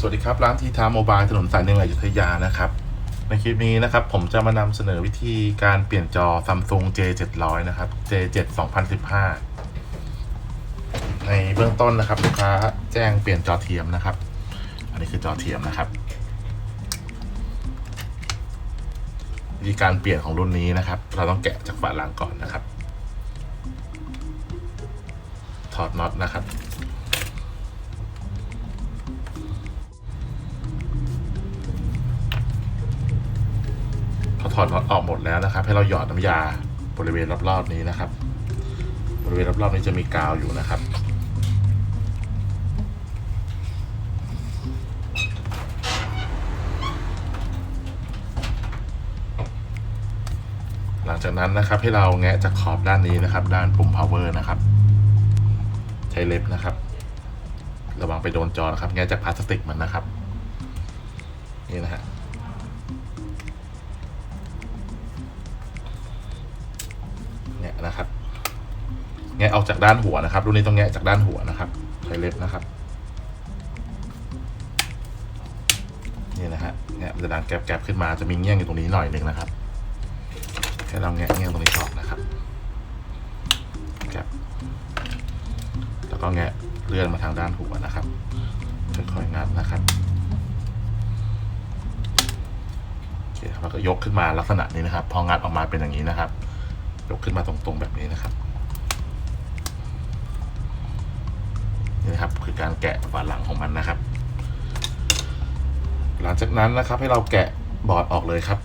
สวัสดีครับ ร้านทีทามโมบายถนนสายหนึ่งอยุธยานะครับ ในคลิปนี้นะครับ ผมจะมานำเสนอวิธีการเปลี่ยนจอ Samsung J 7 0 0 นะครับ J 7 2015 ในเบื้องต้นนะครับลูกค้าแจ้งเปลี่ยนจอเทียมนะครับ อันนี้คือจอเทียมนะครับวิธีการเปลี่ยนของรุ่นนี้นะครับ เราต้องแกะจากฝาหลังก่อนนะครับ ถอดน็อตนะครับ ถอดน็อตออกหมดแล้วนะครับ ให้เราหยอดน้ำยาบริเวณรอบๆนี้นะครับ บริเวณรอบๆนี้จะมีกาวอยู่นะครับหลังจากนั้นนะครับให้เราแงะจากขอบด้านนี้นะครับ ด้านปุ่ม power นะครับ ใช้เล็บนะครับ ระวังไปโดนจอนะครับ แงะจากพลาสติกมันนะครับ นี่นะฮะ นะครับแงะออกจากด้านหัวนะครับรุ่นนี้ต้องแงะจากด้านหัวนะครับใช้เล็บนะครับนี่นะฮะแงะมันจะดังแกรบๆขึ้นมาจะมีเงี้ยงอยู่ตรงนี้หน่อยหนึ่งนะครับแค่เราแงะเงี้ยงตรงนี้ออกนะครับแกรบแล้วก็แงะเลื่อนมาทางด้านหัวนะครับค่อยๆงัดนะครับโอเคครับแล้วก็ยกขึ้นมาลักษณะนี้นะครับ พองัดออกมาเป็นอย่างนี้นะครับ ยกขึ้นมาตรงๆแบบนี้นะครับนี่นะครับคือการแกะฝาหลังของมันนะครับ หลังจากนั้นนะครับให้เราแกะบอร์ดออกเลยครับ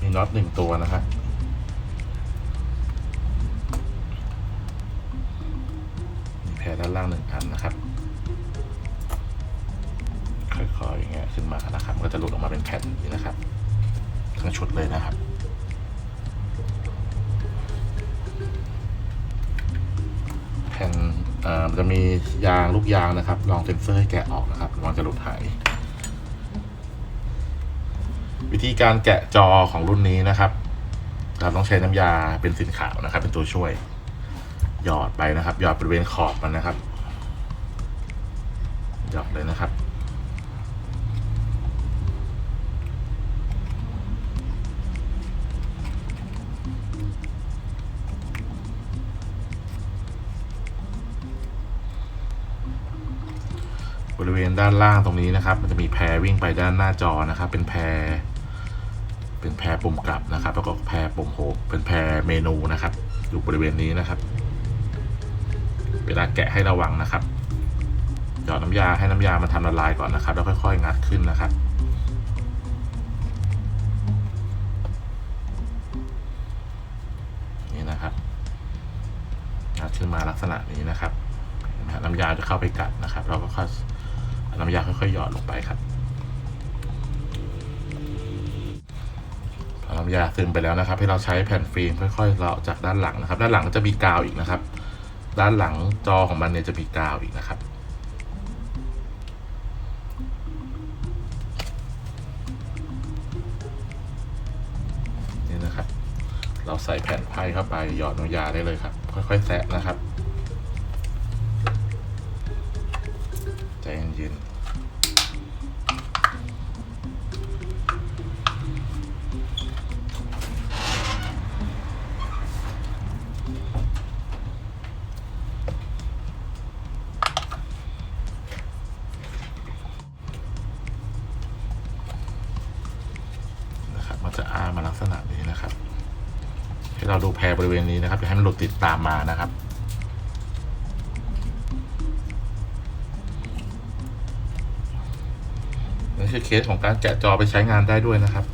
มีน็อตหนึ่งตัวนะครับมีแพรด้านล่างหนึ่งอันนะครับค่อยๆอย่างเงี้ยขึ้นมานะครับก็จะหลุดออกมาเป็นแผ่นนี้นะครับทั้งชุดเลยนะครับ จะมียางลูกยางนะครับ ลองเซนเซอร์ให้แกะออกนะครับระวังจะหลุดหายวิธีการแกะจอของรุ่นนี้นะครับ เราต้องใช้น้ำยาเป็นสินขาวนะครับ เป็นตัวช่วย หยอดไปนะครับ หยอดบริเวณขอบมันนะครับ ริเวณด้านล่างตรงนี้นะครับ มันจะมีแพรวิ่งไปด้านหน้าจอนะครับ เป็นแพรเป็นแพรปุ่มกลับนะครับ แล้วก็แพรปุ่มโฮมเป็นแพรเมนูนะครับ อยู่บริเวณนี้นะครับ เวลาแกะให้ระวังนะครับหยอดน้ำยาให้น้ำยามันทำละลายก่อนนะครับ แล้วค่อยๆงัดขึ้นนะครับ นี่นะครับงัดขึ้นมาลักษณะนี้นะครับน้ำยาจะเข้าไปกัดนะครับ เราก็ค่อย น้ำยาค่อยๆหยอดลงไปครับพอน้ำยาซึมไปแล้วนะครับ ให้เราใช้แผ่นฟิล์มค่อยๆเลาะจากด้านหลังนะครับ ด้านหลังก็จะมีกาวอีกนะครับ ด้านหลังจอของมันเนี่ยจะมีกาวอีกนะครับนี่นะครับ เราใส่แผ่นไพ่เข้าไปหยอดน้ำยาได้เลยครับ ค่อยๆแซะนะครับ ใจเย็นนะครับมันจะอ้ามาลักษณะนี้นะครับ ให้เราดูแพรบริเวณนี้นะครับอย่าให้มันหลุดติดตามมานะครับ นี่เคสของการแกะจอไปใช้งานได้ด้วยนะครับ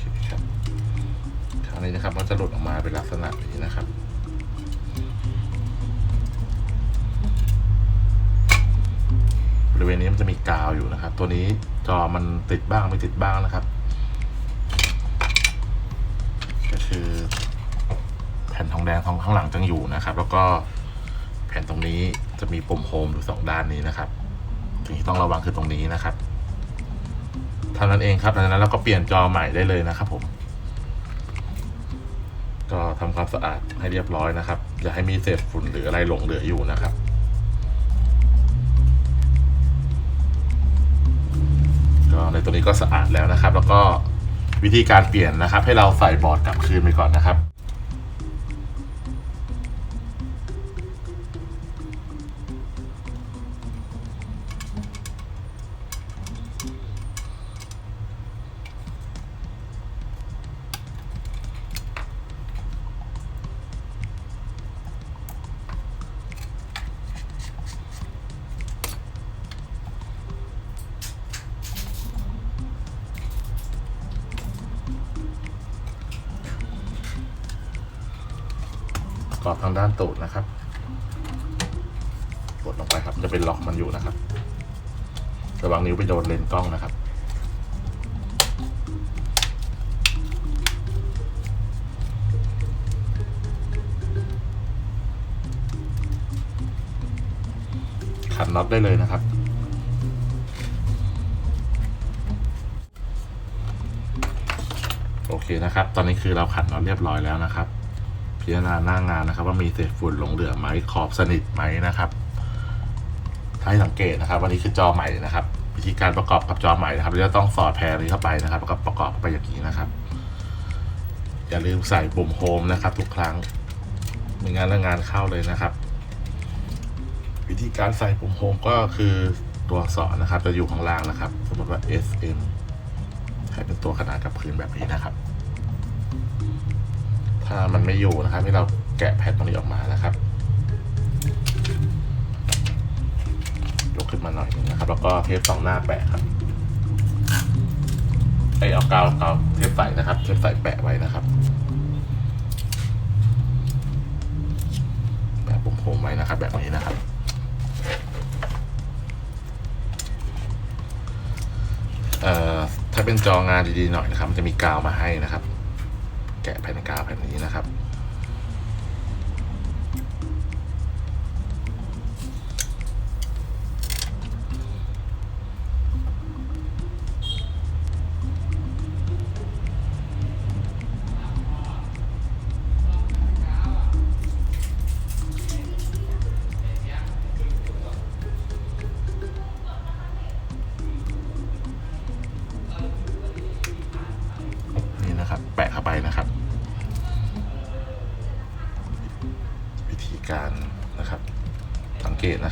คครับ คราวนี้นะครับมันจะหลุดออกมาเป็นลักษณะนี้นะครับบริเวณนี้มันจะมีกาวอยู่นะครับ ตัวนี้จอมันติดบ้างไม่ติดบ้างนะครับ ก็ คือ แผ่นทองแดงทองข้างหลังจังอยู่นะครับ แล้วก็แผ่นตรงนี้จะมีปุ่มโฮมอยู่สองด้านนี้นะครับสิ่งที่ต้องระวังคือตรงนี้นะครับเท่านั้นเองครับหลังจากนั้นเราก็เปลี่ยนจอใหม่ได้เลยนะครับผมก็ทำความสะอาดให้เรียบร้อยนะครับ อย่าให้มีเศษฝุ่นหรืออะไรหลงเหลืออยู่นะครับ ก็ในตัวนี้ก็สะอาดแล้วนะครับ แล้วก็ วิธีการเปลี่ยนนะครับ ให้เราใส่บอร์ดกลับคืนไปก่อนนะครับ กรอบทางด้านตูดนะครับ กดลงไปครับจะเป็นล็อกมันอยู่นะครับระวังนิ้วไปโดนเลนกล้องนะครับ ขันน็อตได้เลยนะครับโอเคนะครับ ตอนนี้คือเราขันน็อตเรียบร้อยแล้วนะครับ พิจารณาหน้างานนะครับ ว่ามีเศษฝุ่นหลงเหลือไหมขอบสนิทไหมนะครับถ้าให้สังเกตนะครับ วันนี้คือจอใหม่นะครับ วิธีการประกอบกับจอใหม่นะครับเราจะต้องสอดแพรนี้เข้าไปนะครับแล้วก็ประกอบไปอย่างนี้นะครับ อย่าลืมใส่ปุ่มโฮมนะครับ ทุกครั้งม่งั้นแล้วงานเข้าเลยนะครับ วิธีการใส่ปุ่มโฮมก็คือตัวอักษรนะครับ จะอยู่ข้างล่างนะครับ สมมติว่า S M ให้เป็นตัวขนานกับพื้นแบบนี้นะครับ ถ้ามันไม่อยู่นะครับ ให้เราแกะแผ่นตรงนี้ออกมานะครับ ยกขึ้นมาหน่อยหนึงนะครับ แล้วก็เทปสองหน้าแปะครับไอเอากาวกาวเทปใสนะครับ เทปใสแปะไว้นะครับแบบผมโผมไว้นะครับ แบบนี้นะครับ เอ่อถ้าเป็นจองานดีๆหน่อยนะครับ มันจะมีกาวมาให้นะครับ แกะแผ่นกาวแผ่นนี้นะครับ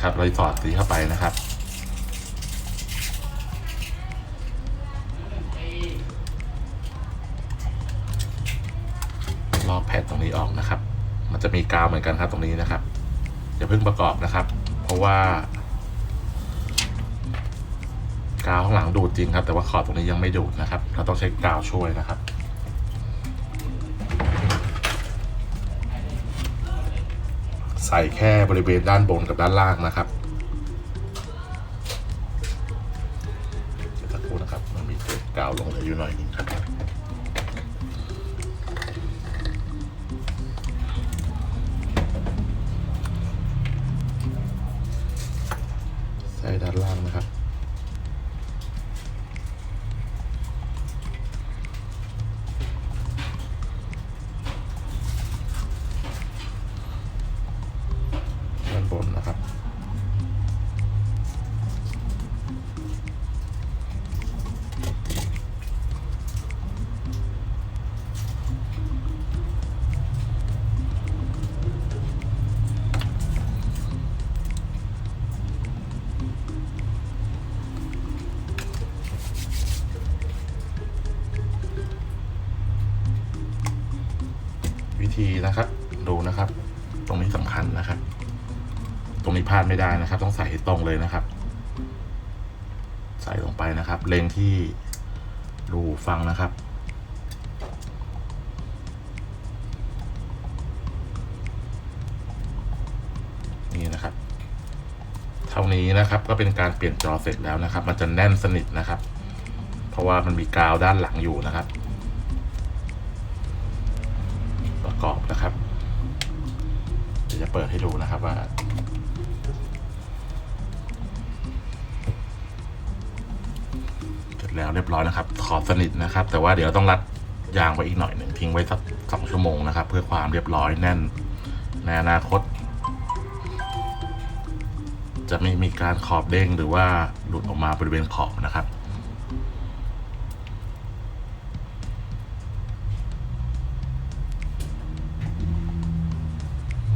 นะครับเราสอดสีเข้าไปนะครับ ลอกแผ่นตรงนี้ออกนะครับ มันจะมีกาวเหมือนกันครับตรงนี้นะครับอย่าเพิ่งประกอบนะครับ เพราะว่า กาวข้างหลังดูดจริงครับ แต่ว่าขอบตรงนี้ยังไม่ดูดนะครับ เราต้องใช้กาวช่วยนะครับ ส่แค่บริเวณด้านบนกับด้านล่างนะครับเดี๋ยวสักครู่นะครับ มันมีเศษกาวลงเหลืออยู่หน่อยนึงครับใส่ด้านล่างาดไม่ได้นะครับ ต้องใส่ให้ตรงเลยนะครับ ใส่ลงไปนะครับ เลงที่รูฟังนะครับ นี่นะครับ เท่านี้นะครับก็เป็นการเปลี่ยนจอเสร็จแล้วนะครับ มันจะแน่นสนิทนะครับ เพราะว่ามันมีกาวด้านหลังอยู่นะครับ ประกอบนะครับเดี๋ยวจะเปิดให้ดูนะครับว่า แล้วเรียบร้อยนะครับ ขอบสนิทนะครับ แต่ว่าเดี๋ยวต้องรัดยางไว้อีกหน่อยหนึ่งทิ้งไว้สักสองชั่วโมงนะครับ เพื่อความเรียบร้อยแน่นในอนาคต จะไม่มีการขอบเด้งหรือว่าหลุดออกมาบริเวณขอบนะครับ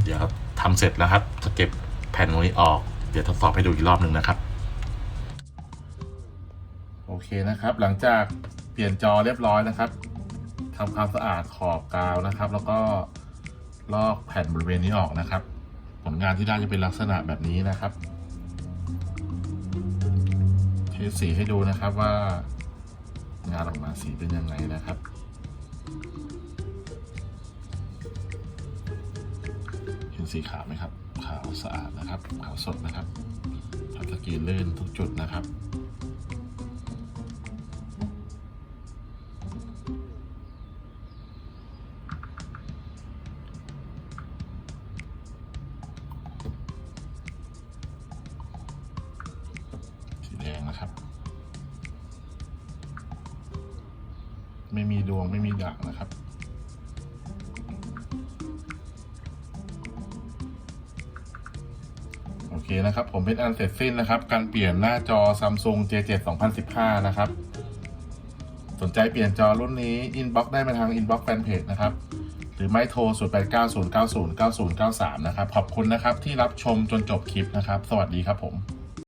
เดี๋ยวทำเสร็จแล้วครับจะเก็บแผ่นตรงนี้ออก เดี๋ยวทดสอบให้ดูอีกรอบหนึ่งนะครับ นะครับ หลังจากเปลี่ยนจอเรียบร้อยนะครับทำความสะอาดขอบกาวนะครับ แล้วก็ลอกแผ่นบริเวณนี้ออกนะครับ ผลงานที่ได้จะเป็นลักษณะแบบนี้นะครับเทสสีให้ดูนะครับว่างานออกมาสีเป็นยังไงนะครับเห็นสีขาวไหมครับ ขาวสะอาดนะครับ ขาวสดนะครับทัชสกรีนลื่นทุกจุดนะครับ ดวงไม่มีด่างนะครับ โอเคนะครับ ผมเป็นอันเสร็จสิ้นนะครับ การเปลี่ยนหน้าจอ Samsung J7 2015 นะครับ สนใจเปลี่ยนจอรุ่นนี้ inbox ได้มาทาง inbox fanpage นะครับ หรือไม่โทร 0890909093 นะครับ ขอบคุณนะครับที่รับชมจนจบคลิปนะครับ สวัสดีครับผม